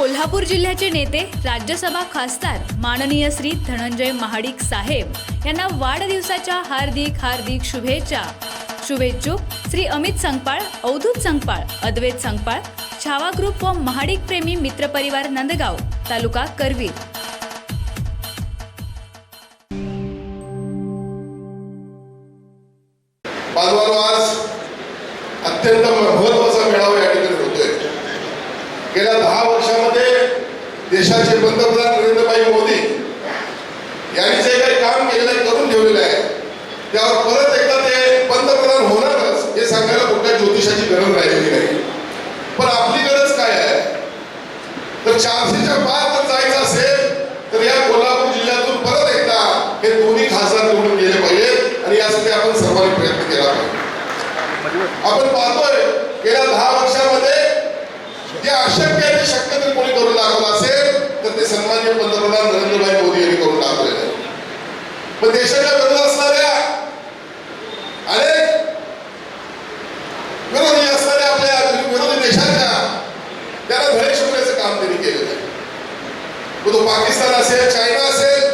कोल्हापूर जिल्ह्याचे नेते राज्यसभा खासदार माननीय श्री धनंजय महाडिक साहेब यांना वाढदिवसाच्या हार्दिक हार्दिक शुभेच्छा. शुभेच्छुक श्री अमित संगपाळ अवधूत संगपाळ अद्वैत संगपाळ छावा ग्रुप व महाडिक प्रेमी मित्रपरिवार नंदगाव तालुका करवीर. अत्यंत महत्त्वाचा मेळावा गेल्या दहा वर्षामध्ये देशाचे पंतप्रधान नरेंद्रभाई मोदी यांनी जे काही काम केलेलं आहे करून ठेवलेलं आहे त्यावर परत एकदा ते पंतप्रधान होणारच हे सांगायला कुठल्या ज्योतिषाची गरज राहिलेली नाही. पण आपली गरज काय आहे? तर चारशेच्या पार जर जायचं असेल तर या कोल्हापूर जिल्ह्यातून परत एकदा हे दोन्ही खासदार निवडून गेले पाहिजेत आणि यासाठी आपण सर्वांनी प्रयत्न केला पाहिजे. आपण पाहतोय गेल्या दहा वर्षामध्ये जे अशक्य आहे ते शक्य जर कोणी करून दाखवलं असेल तर ते सन्मान्य पंतप्रधान नरेंद्रभाई मोदी यांनी करून दाखवलेलं आहे. पण देशाच्या विरोधात असणाऱ्या अनेक विरोधी असणाऱ्या आपल्या विरोधी देशाच्या त्याला धडे शिकण्याचं काम त्यांनी केलेलं आहे. मग तो पाकिस्तान असेल चायना असेल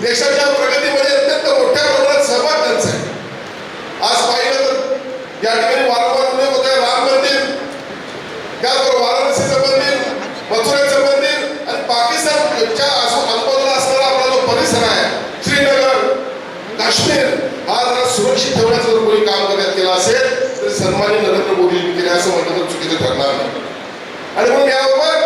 देशाच्या प्रगतीमध्ये अत्यंत मोठा प्रमाणात सहभाग त्यांचा आहे आज पाहिलं तर या ठिकाणी वारंवार उल्लेख होत आहे राम मंदिर त्याचबरोबर वाराणसीचं मंदिर मथुरेचं मंदिर आणि पाकिस्तानच्या आजू- आजूबाजूला असणारा आपला जो परिसर आहे श्रीनगर काश्मीर हा जरा सुरक्षित ठेवण्याचं जर कोणी काम करण्यात केलं असेल तर सन्मान्य नरेंद्र मोदींनी केले असं म्हटलं तर चुकीचं ठरणार नाही. आणि म्हणून याबरोबर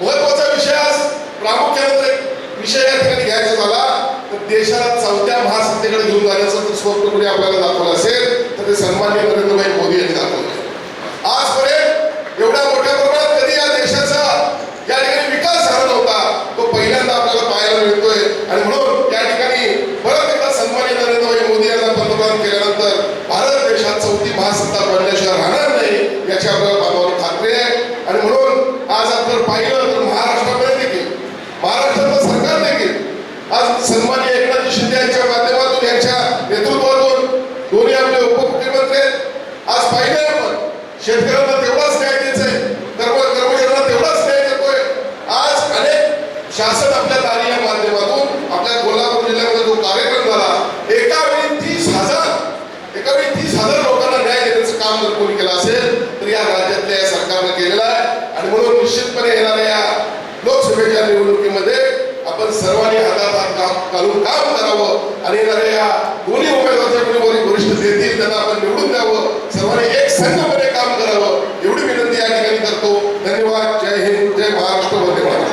महत्त्वाचा विषय आज प्रामुख्याने विषय या ठिकाणी घ्यायचा झाला. तर देशाला चौथ्या महासत्तेकडे घेऊन जाण्याचं स्वप्न कोणी आपल्याला दाखवलं असेल तर ते सन्मान्य नरेंद्रभाई मोदी यांनी दाखवलं आजपर्यंत एवढ्या मोठ्या प्रमाणात कधी या देशाचा या ठिकाणी विकास झाला नव्हता तो पहिल्यांदा आपल्याला पाहायला मिळतोय आणि म्हणून या ठिकाणी परत एकदा सन्मान्य नरेंद्रभाई मोदी यांना पंतप्रधान केल्यानंतर भारत देशात चौथी महासत्ता बनल्याशिवाय राहणार नाही याची आपल्याला बाबावर खात्री आहे आणि म्हणून आज आपण पाहिलं तर महाराष्ट्रामध्ये देखील महाराष्ट्राचं सरकार देखील आज सन्मान्य एकनाथ शिंदे यांच्या माध्यमातून यांच्या नेतृत्वातून दोन्ही आपले उपमुख्यमंत्री आज पाहिलं आपण शेतकऱ्यांना तेवढाच न्याय द्यायचंय कर्म कर्मचाऱ्यांना तेवढाच न्याय देतोय. आज अनेक शासन आपल्या दारी या माध्यमातून आपल्या कोल्हापूर जिल्ह्यामध्ये जो कार्यक्रम झाला एका वेळी एकावेळी तीस हजार लोकांना न्याय देण्याचं काम जर कोणी केलं असेल तर या राज्यातल्या या सरकारनं केलेलं आहे. आणि म्हणून निश्चितपणे येणाऱ्या या लोकसभेच्या निवडणुकीमध्ये आपण सर्वांनी हातात हात काम घालून काम करावं आणि येणाऱ्या या दोन्ही उमेदवारांच्या कोणी कोणी वरिष्ठ देतील त्यांना आपण निवडून द्यावं. सर्वांनी एक संघपणे काम करावं. एवढी विनंती या ठिकाणी करतो. धन्यवाद. जय हिंद. जय महाराष्ट्र. वंदे